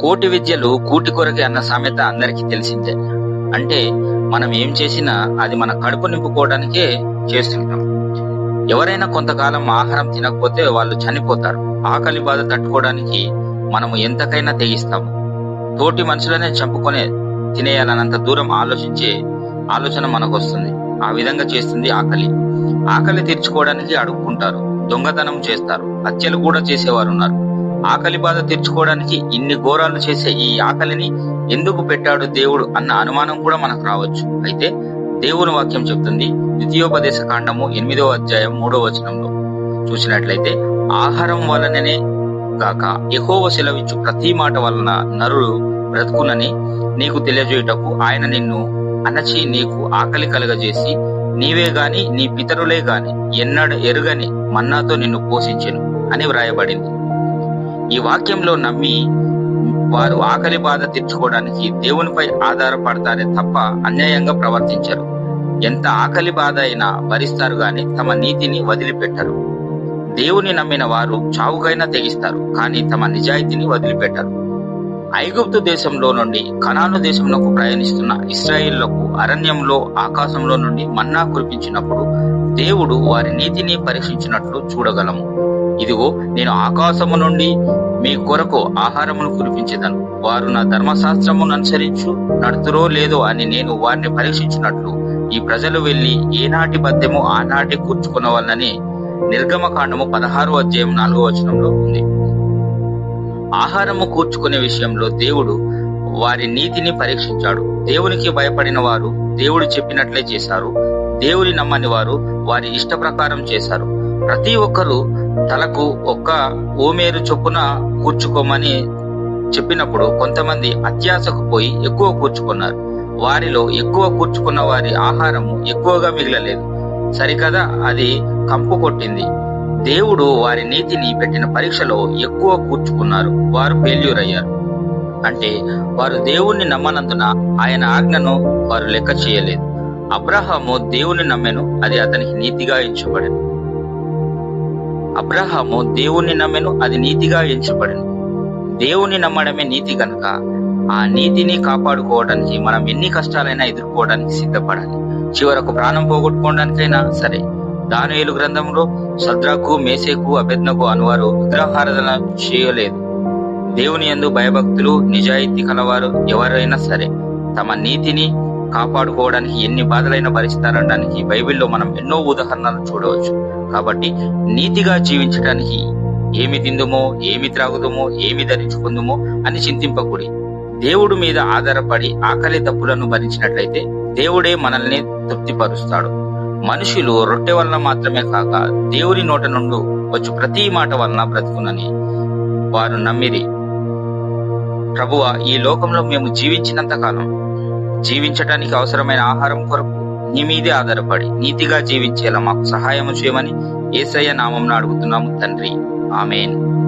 కోటి విద్యలు కూటి కొరకే అన్న సామెత అందరికీ తెలిసిందే. అంటే మనం ఏం చేసినా అది మన కడుపు నింపుకోవడానికే చేస్తుంటాం. ఎవరైనా కొంతకాలం ఆహారం తినకపోతే వాళ్ళు చనిపోతారు. ఆకలి బాధ తట్టుకోవడానికి మనము ఎంతకైనా తెగిస్తాము. తోటి మనుషులనే చంపుకొనే తినేయాలన్నంత దూరం ఆలోచించే ఆలోచన మనకు వస్తుంది ఆ విధంగా చేస్తుంది ఆకలి. ఆకలి తీర్చుకోవడానికి అడుక్కుంటారు. దొంగతనం చేస్తారు. హత్యలు కూడా చేసేవారు ఉన్నారు ఆకలి బాధ తీర్చుకోవడానికి ఇన్ని ఘోరాలు చేసే ఈ ఆకలిని ఎందుకు పెట్టాడు దేవుడు అన్న అనుమానం కూడా మనకు రావచ్చు. అయితే దేవుని వాక్యం చెప్తుంది ద్వితీయోపదేశ కాండము ఎనిమిదో అధ్యాయం మూడో వచనంలో. చూసినట్లయితే ఆహారం వలననే గాక ఎహోవ సెలవిచ్చు ప్రతి మాట వలన నరుడు బ్రతుకునని నీకు తెలియజేయుటకు ఆయన నిన్ను అణచి నీకు ఆకలి కలగజేసి నీవే గాని నీ పితరులే గాని ఎన్నడ ఎరుగని మన్నాతో నిన్ను పోషించెను అని వ్రాయబడింది. ఈ వాక్యంలో నమ్మి వారు ఆకలి బాధ తీర్చుకోవడానికి దేవునిపై ఆధారపడతారే తప్ప అన్యాయంగా ప్రవర్తించరు. ఎంత ఆకలి బాధ అయినా భరిస్తారు గాని తమ నీతిని వదిలిపెట్టరు. దేవుని నమ్మిన వారు చావుకైనా తెగిస్తారు కానీ తమ నిజాయితీని వదిలిపెట్టరు. ఐగుప్తు దేశంలో నుండి కనాను దేశంలోకి ప్రయాణిస్తున్న ఇస్రాయిళ్ళకు అరణ్యంలో ఆకాశంలో నుండి మన్నా కురిపించినప్పుడు దేవుడు వారి నీతిని పరీక్షించినట్లు చూడగలము. ఇదిగో నేను ఆకాశము నుండి మీ కొరకు ఆహారమును కురిపించేదను. వారు నా ధర్మశాస్త్రమును అనుసరించు నడుతురో లేదో అని నేను వారిని పరీక్షించినట్లు ఈ ప్రజలు వెళ్ళి ఏనాటి పద్యము ఆనాటి కూర్చుకున్న వాళ్ళని నిర్గమకాండము పదహారు అధ్యాయం నాలుగో వచనంలో ఉంది. ఆహారము కూర్చుకునే విషయంలో దేవుడు వారి నీతిని పరీక్షించాడు. దేవునికి భయపడిన వారు దేవుడు చెప్పినట్లే చేశారు. దేవుని నమ్మని వారు వారి ఇష్ట ప్రకారం చేశారు. ప్రతి ఒక్కరూ తలకు ఒక్క ఓమేరు చొప్పున కూర్చుకోమని చెప్పినప్పుడు కొంతమంది అత్యాశకు పోయి ఎక్కువ కూర్చుకున్నారు. వారిలో ఎక్కువ కూర్చుకున్న వారి ఆహారము ఎక్కువగా మిగలలేదు. సరికదా అది కంపు కొట్టింది. దేవుడు వారి నీతిని పెట్టిన పరీక్షలో ఎక్కువ కూర్చుకున్నారు. వారు ఫెయిల్యూర్ అయ్యారు అంటే వారు దేవుణ్ణి నమ్మనందున ఆయన ఆజ్ఞను వారు లెక్క చేయలేదు. అబ్రహాము దేవుని నమ్మెను. అది అతనికి నీతిగా ఎంచబడెను అబ్రహాము దేవుణ్ణి నమ్మెను అది నీతిగా ఎంచబడింది. దేవుణ్ణి నమ్మడమే నీతి కనుక ఆ నీతిని కాపాడుకోవడానికి మనం ఎన్ని కష్టాలైనా ఎదుర్కోవడానికి సిద్ధపడాలి. చివరకు ప్రాణం పోగొట్టుకోవడానికైనా సరే. దానియులు గ్రంథంలో సద్రకు మేసేకు అభెజ్ఞకు అనువారు విగ్రహారాధన చేయలేదు. దేవుని యందు భయభక్తులు నిజాయితీ కలవారు ఎవరైనా సరే. తమ నీతిని కాపాడుకోవడానికి ఎన్ని బాధలైనా భరిస్తారనడానికి బైబిల్లో మనం ఎన్నో ఉదాహరణలు చూడవచ్చు. కాబట్టి నీతిగా జీవించడానికి ఏమి తిందుమో ఏమి త్రాగుదుమో ఏమి ధరించుకుందుమో అని చింతింపకూడి దేవుడు మీద ఆధారపడి ఆకలి తప్పులను భరించినట్లయితే దేవుడే మనల్ని తృప్తిపరుస్తాడు. మనుషులు రొట్టె వలన మాత్రమే కాక దేవుని నోట నుండి వచ్చు ప్రతి మాట వలన బ్రతుకునని వారు నమ్మిరి. ప్రభువ ఈ లోకంలో మేము జీవించినంత కాలం జీవించటానికి అవసరమైన ఆహారం కొరకు నీ మీదే ఆధారపడి నీతిగా జీవించేలా మాకు సహాయం చేయమని ఏసయ్య నామం అడుగుతున్నాము తండ్రి. ఆమెను.